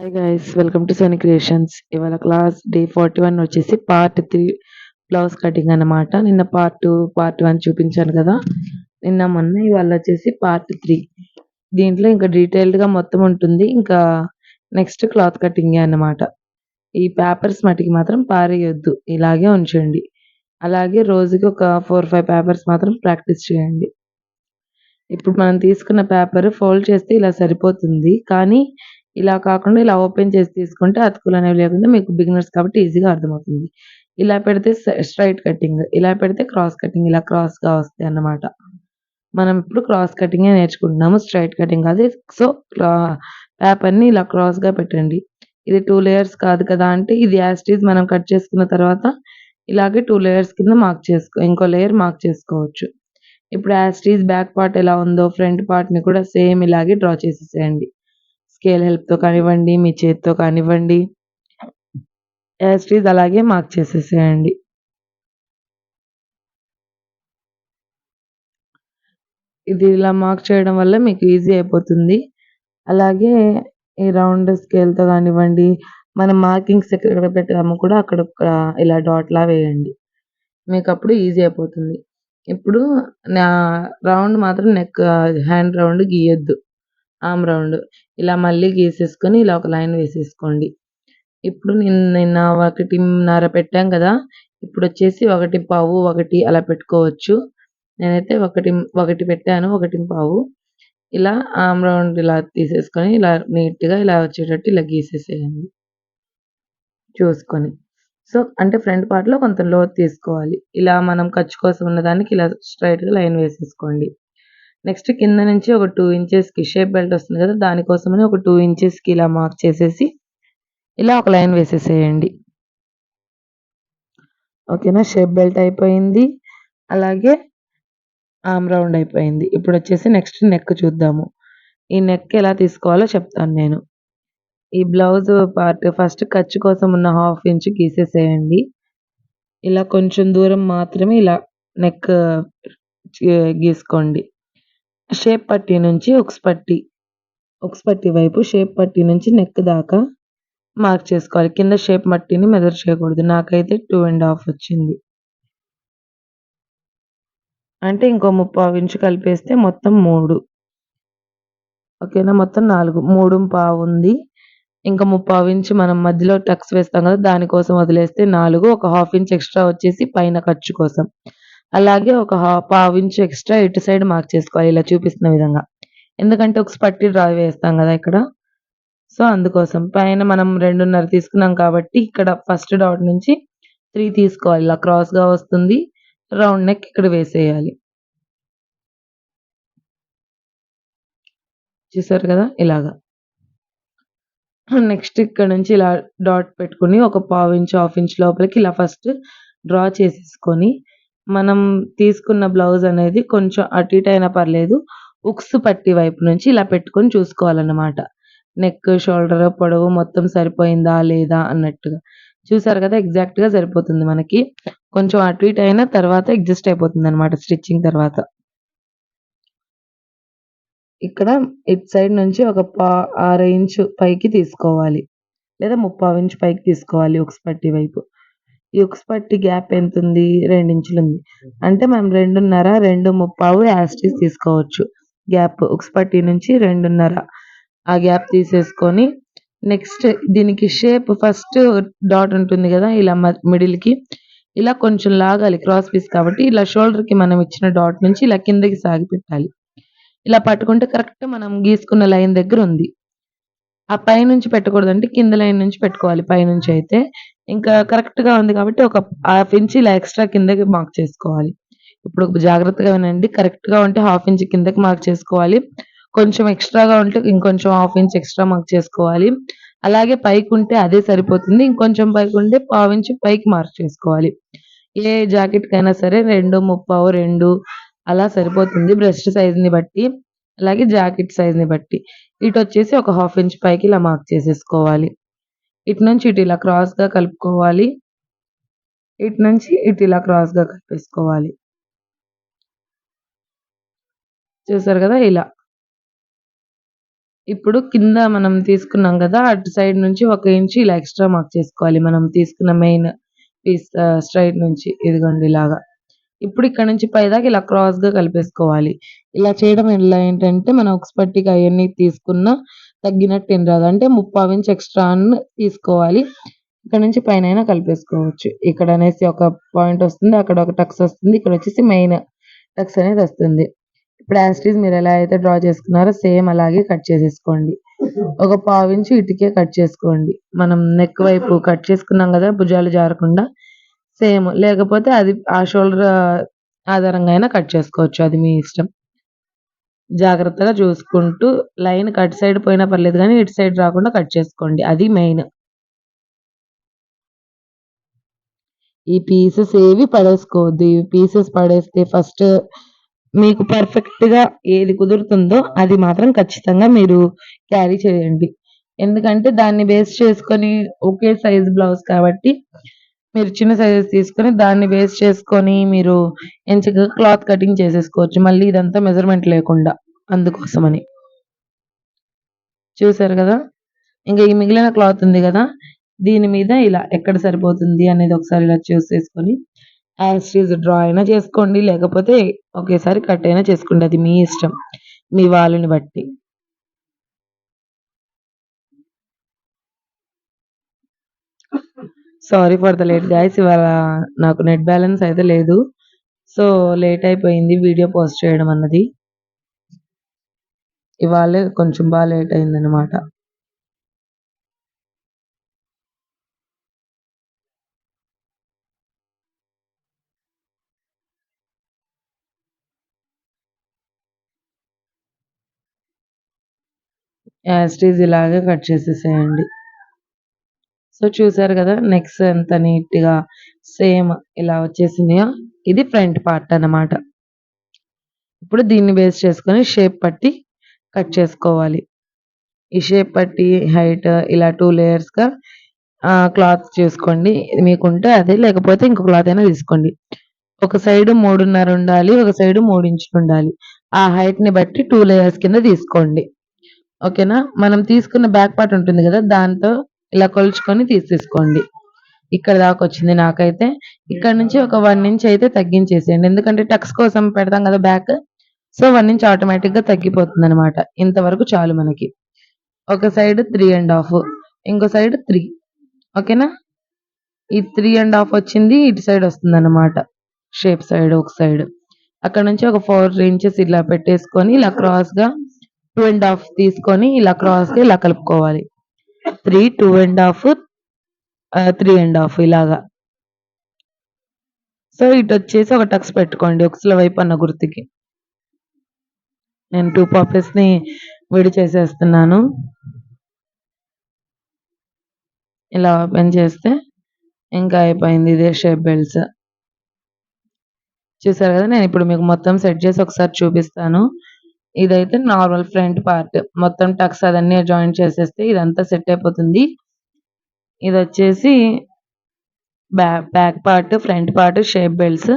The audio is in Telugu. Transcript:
Hi guys welcome to Soni creations ఇవాళ క్లాస్ డే ఫార్టీ వన్ వచ్చేసి పార్ట్ త్రీ బ్లౌజ్ కటింగ్ అన్నమాట. నిన్న పార్ట్ టూ పార్ట్ వన్ చూపించాను కదా. నిన్న మొన్న ఇవాళ వచ్చేసి పార్ట్ త్రీ దీంట్లో ఇంకా డీటెయిల్డ్గా మొత్తం ఉంటుంది. ఇంకా నెక్స్ట్ క్లాత్ కటింగ్ అన్నమాట. ఈ పేపర్స్ మటుకి మాత్రం పారేయొద్దు. ఇలాగే ఉంచండి. అలాగే రోజుకి ఒక ఫోర్ ఫైవ్ పేపర్స్ మాత్రం ప్రాక్టీస్ చేయండి. ఇప్పుడు మనం తీసుకున్న పేపర్ ఫోల్డ్ చేస్తే ఇలా సరిపోతుంది. కానీ ఇలా కాకుండా ఇలా ఓపెన్ చేసి తీసుకుంటే అతుకులు అనేవి లేకుండా మీకు బిగినర్స్ కాబట్టి ఈజీగా అర్థమవుతుంది. ఇలా పెడితే స్ట్రైట్ కటింగ్ ఇలా పెడితే క్రాస్ కటింగ్ ఇలా క్రాస్గా వస్తాయి అన్నమాట. మనం ఇప్పుడు క్రాస్ కటింగ్ నేర్చుకుంటున్నాము స్ట్రైట్ కటింగ్ అది. సో పేపర్ని ఇలా క్రాస్గా పెట్టండి. ఇది టూ లేయర్స్ కాదు కదా అంటే ఇది యాస్టీజ్ మనం కట్ చేసుకున్న తర్వాత ఇలాగే టూ లేయర్స్ కింద మార్క్ చేసుకో ఇంకో లేయర్ మార్క్ చేసుకోవచ్చు. ఇప్పుడు యాస్టీజ్ బ్యాక్ పార్ట్ ఎలా ఉందో ఫ్రంట్ పార్ట్ని కూడా సేమ్ ఇలాగే డ్రా చేసేసేయండి. స్కేల్ హెల్ప్తో కానివ్వండి మీ చేతితో కానివ్వండి యాస్టీజ్ అలాగే మార్క్ చేసేసేయండి. ఇది ఇలా మార్క్ చేయడం వల్ల మీకు ఈజీ అయిపోతుంది. అలాగే ఈ రౌండ్ స్కేల్తో కానివ్వండి మనం మార్కింగ్స్ ఎక్కడ పెట్టామో కూడా అక్కడ ఇలా డాట్లా వేయండి. మీకు అప్పుడు ఈజీ అయిపోతుంది. ఇప్పుడు నా రౌండ్ మాత్రం neck hand round గీయొద్దు. Arm round. ఇలా మళ్ళీ గీసేసుకొని ఇలా ఒక లైన్ వేసేసుకోండి. ఇప్పుడు నిన్న నిన్న ఒకటిన్నర పెట్టాం కదా ఇప్పుడు వచ్చేసి ఒకటి పావు ఒకటి అలా పెట్టుకోవచ్చు. నేనైతే ఒకటి ఒకటి పెట్టాను ఒకటి పావు. ఇలా ఆర్మ్ రౌండ్ ఇలా తీసేసుకొని ఇలా నీట్గా ఇలా వచ్చేటట్టు ఇలా గీసేసేయండి. చూసుకొని. సో అంటే ఫ్రంట్ పార్ట్లో కొంత లోతు తీసుకోవాలి. ఇలా మనం ఖర్చు కోసం ఉన్నదానికి ఇలా స్ట్రైట్గా లైన్ వేసేసుకోండి. నెక్స్ట్ కింద నుంచి ఒక టూ ఇంచెస్కి షేప్ బెల్ట్ వస్తుంది కదా దానికోసమని ఒక టూ ఇంచెస్కి ఇలా మార్క్ చేసేసి ఇలా ఒక లైన్ వేసేసేయండి. ఓకేనా? షేప్ బెల్ట్ అయిపోయింది. అలాగే ఆమ్ రౌండ్ అయిపోయింది. ఇప్పుడు వచ్చేసి నెక్స్ట్ నెక్ చూద్దాము. ఈ నెక్ ఎలా తీసుకోవాలో చెప్తాను నేను. ఈ బ్లౌజ్ పార్ట్ ఫస్ట్ ఖర్చు కోసం ఉన్న హాఫ్ ఇంచ్ గీసేసేయండి. ఇలా కొంచెం దూరం మాత్రమే ఇలా నెక్ గీసుకోండి. షేప్ పట్టీ నుంచి ఒక్స్ పట్టీ ఒక్స్ పట్టీ వైపు షేప్ పట్టీ నుంచి నెక్ దాకా మార్క్ చేసుకోవాలి. కింద షేప్ మట్టిని మెజర్ చేయకూడదు. నాకైతే టూ అండ్ హాఫ్ వచ్చింది. అంటే ఇంకో ముప్పావు ఇంచు కలిపేస్తే మొత్తం మూడు. ఓకేనా? మొత్తం నాలుగు. మూడు పావు ఉంది. ఇంకా ముప్పావు ఇంచు మనం మధ్యలో టక్స్ వేస్తాం కదా దానికోసం వదిలేస్తే నాలుగు. ఒక హాఫ్ ఇంచ్ ఎక్స్ట్రా వచ్చేసి పైన ఖర్చు కోసం. అలాగే ఒక పావు ఇంచు ఎక్స్ట్రా ఇటు సైడ్ మార్క్ చేసుకోవాలి ఇలా చూపిస్తున్న విధంగా. ఎందుకంటే ఒక పట్టి డ్రా వేస్తాం కదా ఇక్కడ. సో అందుకోసం పైన మనం రెండున్నర తీసుకున్నాం కాబట్టి ఇక్కడ ఫస్ట్ డాట్ నుంచి త్రీ తీసుకోవాలి. ఇలా క్రాస్గా వస్తుంది. రౌండ్ నెక్ ఇక్కడ వేసేయాలి. చూసారు కదా? ఇలాగా. నెక్స్ట్ ఇక్కడ నుంచి ఇలా డాట్ పెట్టుకుని ఒక పావు ఇంచ్ హాఫ్ ఇంచ్ లోపలికి ఇలా ఫస్ట్ డ్రా చేసేసుకొని మనం తీసుకున్న బ్లౌజ్ అనేది కొంచెం అటు ఇటు అయినా పర్లేదు. ఉక్స్ పట్టి వైపు నుంచి ఇలా పెట్టుకొని చూసుకోవాలన్నమాట. నెక్ షోల్డర్ పొడవు మొత్తం సరిపోయిందా లేదా అన్నట్టుగా. చూసారు కదా ఎగ్జాక్ట్గా సరిపోతుంది మనకి. కొంచెం అటు ఇటు అయినా తర్వాత అడ్జస్ట్ అయిపోతుంది అనమాట స్టిచ్చింగ్ తర్వాత. ఇక్కడ ఇటు సైడ్ నుంచి ఒక పా ఆరు ఇంచు పైకి తీసుకోవాలి. లేదా ముప్పావు ఇంచు పైకి తీసుకోవాలి ఉక్స్ పట్టి వైపు. ఈ ఉక్స్ పట్టి గ్యాప్ ఎంత ఉంది రెండు ఇంచులు ఉంది అంటే మనం రెండున్నర రెండు ముప్పావు యాస్టీస్ తీసుకోవచ్చు. గ్యాప్ ఉక్స్ పట్టి నుంచి రెండున్నర. ఆ గ్యాప్ తీసేసుకొని నెక్స్ట్ దీనికి షేప్ ఫస్ట్ డాట్ ఉంటుంది కదా ఇలా మిడిల్కి ఇలా కొంచెం లాగాలి క్రాస్ పీస్ కాబట్టి ఇలా షోల్డర్కి మనం ఇచ్చిన డాట్ నుంచి ఇలా కిందకి సాగి పెట్టాలి ఇలా పట్టుకుంటే కరెక్ట్ మనం గీసుకున్న లైన్ దగ్గర ఉంది ఆ పై నుంచి పెట్టకూడదంటే కింద లైన్ నుంచి పెట్టుకోవాలి పై నుంచి అయితే. ఇంకా కరెక్ట్గా ఉంది కాబట్టి ఒక హాఫ్ ఇంచ్ ఇలా ఎక్స్ట్రా కిందకి మార్క్ చేసుకోవాలి. ఇప్పుడు జాగ్రత్తగా వినండి కరెక్ట్గా ఉంటే హాఫ్ ఇంచ్ కిందకి మార్క్ చేసుకోవాలి. కొంచెం ఎక్స్ట్రాగా ఉంటే ఇంకొంచెం హాఫ్ ఇంచ్ ఎక్స్ట్రా మార్క్ చేసుకోవాలి. అలాగే పైకి ఉంటే అదే సరిపోతుంది ఇంకొంచెం పైకి ఉంటే పావు ఇంచ్ పైకి మార్క్ చేసుకోవాలి. ఏ జాకెట్ కైనా సరే రెండు ముప్పావు రెండు అలా సరిపోతుంది బ్రెస్ట్ సైజ్ని బట్టి అలాగే జాకెట్ సైజ్ని బట్టి. ఇటు వచ్చేసి ఒక హాఫ్ ఇంచ్ పైకి ఇలా మార్క్ చేసేసుకోవాలి. ఇటు నుంచి ఇటు ఇలా క్రాస్గా కలుపుకోవాలి. ఇటు నుంచి ఇటు ఇలా క్రాస్గా కలిపేసుకోవాలి. చూసారు కదా ఇలా. ఇప్పుడు కింద మనం తీసుకున్నాం కదా అటు సైడ్ నుంచి ఒక ఇంచు ఇలా ఎక్స్ట్రా మార్క్ చేసుకోవాలి. మనం తీసుకున్న మెయిన్ పీస్ స్ట్రైట్ నుంచి ఇదిగోండి ఇలాగా. ఇప్పుడు ఇక్కడ నుంచి పైదాకా ఇలా క్రాస్గా కలిపేసుకోవాలి. ఇలా చేయడం ఎలా ఏంటంటే మనం ఒక అవన్నీ తీసుకున్న తగ్గినట్టు ఏం రాదు. అంటే ముప్పావు ఇంచ్ ఎక్స్ట్రా తీసుకోవాలి. ఇక్కడ నుంచి పైన కలిపేసుకోవచ్చు. ఇక్కడ అనేసి ఒక పాయింట్ వస్తుంది అక్కడ ఒక టక్స్ వస్తుంది ఇక్కడ వచ్చేసి మెయిన్ టక్స్ అనేది వస్తుంది. ఇప్పుడు యాస్టీస్ మీరు ఎలా అయితే డ్రా చేసుకున్నారో సేమ్ అలాగే కట్ చేసేసుకోండి. ఒక పావు ఇంచు ఇటుకే కట్ చేసుకోండి. మనం నెక్ వైపు కట్ చేసుకున్నాం కదా భుజాలు జారకుండా సేమ్. లేకపోతే అది ఆ షోల్డర్ ఆధారంగా అయినా కట్ చేసుకోవచ్చు. అది మీ ఇష్టం. జాగ్రత్తగా చూసుకుంటూ లైన్ కట్ సైడ్ పోయినా పర్లేదు కానీ ఇటు సైడ్ రాకుండా కట్ చేసుకోండి. అది మెయిన్. ఈ పీసెస్ ఏవి పడేసుకోవద్దు. ఈ పీసెస్ పడేస్తే ఫస్ట్ మీకు పర్ఫెక్ట్‌గా ఏది కుదురుతుందో అది మాత్రం ఖచ్చితంగా మీరు క్యారీ చేయండి. ఎందుకంటే దాన్ని బేస్ చేసుకొని ఒకే సైజ్ బ్లౌజ్ కాబట్టి మీరు చిన్న సైజెస్ తీసుకొని దాన్ని వేస్ట్ చేసుకొని మీరు ఎంచగా క్లాత్ కటింగ్ చేసేసుకోవచ్చు. మళ్ళీ ఇదంతా మెజర్‌మెంట్ లేకుండా అందుకోసమని. చూసారు కదా ఇంకా ఈ మిగిలిన క్లాత్ ఉంది కదా దీని మీద ఇలా ఎక్కడ సరిపోతుంది అనేది ఒకసారి ఇలా చూసేసుకొని యాజ్ ఈజ్ డ్రా అయినా చేసుకోండి. లేకపోతే ఒకేసారి కట్ అయినా చేసుకోండి. అది మీ ఇష్టం. మీ వాళ్ళని బట్టి. Sorry for the late guys ఇవాళ నాకు నెట్ బ్యాలెన్స్ అయితే లేదు. సో, లేట్ అయిపోయింది వీడియో పోస్ట్ చేయడం అన్నది. ఇవాళే కొంచెం బాగా లేట్ అయిందనమాట. యాజ్ ఈజ్ ఇలాగే కట్ చేసేసేయండి. సో, చూసారు కదా నెక్స్ ఎంత నీట్‌గా సేమ్ ఇలా వచ్చేసినాయో ఇది ఫ్రంట్ పార్ట్ అన్నమాట. ఇప్పుడు దీన్ని బేస్ చేసుకొని షేప్ పట్టి కట్ చేసుకోవాలి. ఈ షేప్ పట్టి హైట్ ఇలా టూ లేయర్స్‌గా క్లాత్ చేసుకోండి. మీకుంటే అదే లేకపోతే ఇంకో క్లాత్ అయినా తీసుకోండి. ఒక సైడ్ 3.5 ఉండాలి. ఒక సైడ్ మూడు ఇంచులు ఉండాలి. ఆ హైట్‌ని బట్టి టూ లేయర్స్ కింద తీసుకోండి. ఓకేనా? మనం తీసుకున్న బ్యాక్ పార్ట్ ఉంటుంది కదా దాంతో ఇలా కొలుచుకొని తీసేసుకోండి. ఇక్కడ దాకా వచ్చింది నాకైతే. ఇక్కడ నుంచి ఒక వన్ ఇంచ్ అయితే తగ్గించేసేయండి. ఎందుకంటే టక్స్ కోసం పెడతాం కదా బ్యాక్. సో, వన్ ఇంచ్ ఆటోమేటిక్‌గా తగ్గిపోతుందనమాట. ఇంతవరకు చాలు మనకి. ఒక సైడ్ త్రీ అండ్ హాఫ్ ఇంకో సైడ్ త్రీ ఓకేనా? ఈ 3 ½ వచ్చింది ఇటు సైడ్ వస్తుందన్నమాట. షేప్ సైడ్ ఒక సైడ్. అక్కడ నుంచి ఒక ఫోర్ ఇంచెస్ ఇలా పెట్టేసుకొని ఇలా క్రాస్‌గా 2 ½ తీసుకొని ఇలా క్రాస్‌గా ఇలా కలుపుకోవాలి. Three two and half three and half ఇలాగా. సో, ఇటు వచ్చేసి ఒక టక్స్ పెట్టుకోండి ఉక్సుల వైపు అన్న గుర్తుకి. నేను టూ ని విడి చేసేస్తున్నాను. ఇలా ఓపెన్ చేస్తే ఇంకా అయిపోయింది. ఇదే షేప్ బెల్ట్స్. చూసారు నేను ఇప్పుడు మీకు మొత్తం సెట్ చేసి ఒకసారి చూపిస్తాను. ఇదైతే నార్మల్ ఫ్రంట్ పార్ట్. మొత్తం టక్స్ అదన్నీ జాయిన్ చేసేస్తే ఇదంతా సెట్ అయిపోతుంది. ఇదొచ్చేసి బ్యా back part, front part shape belts.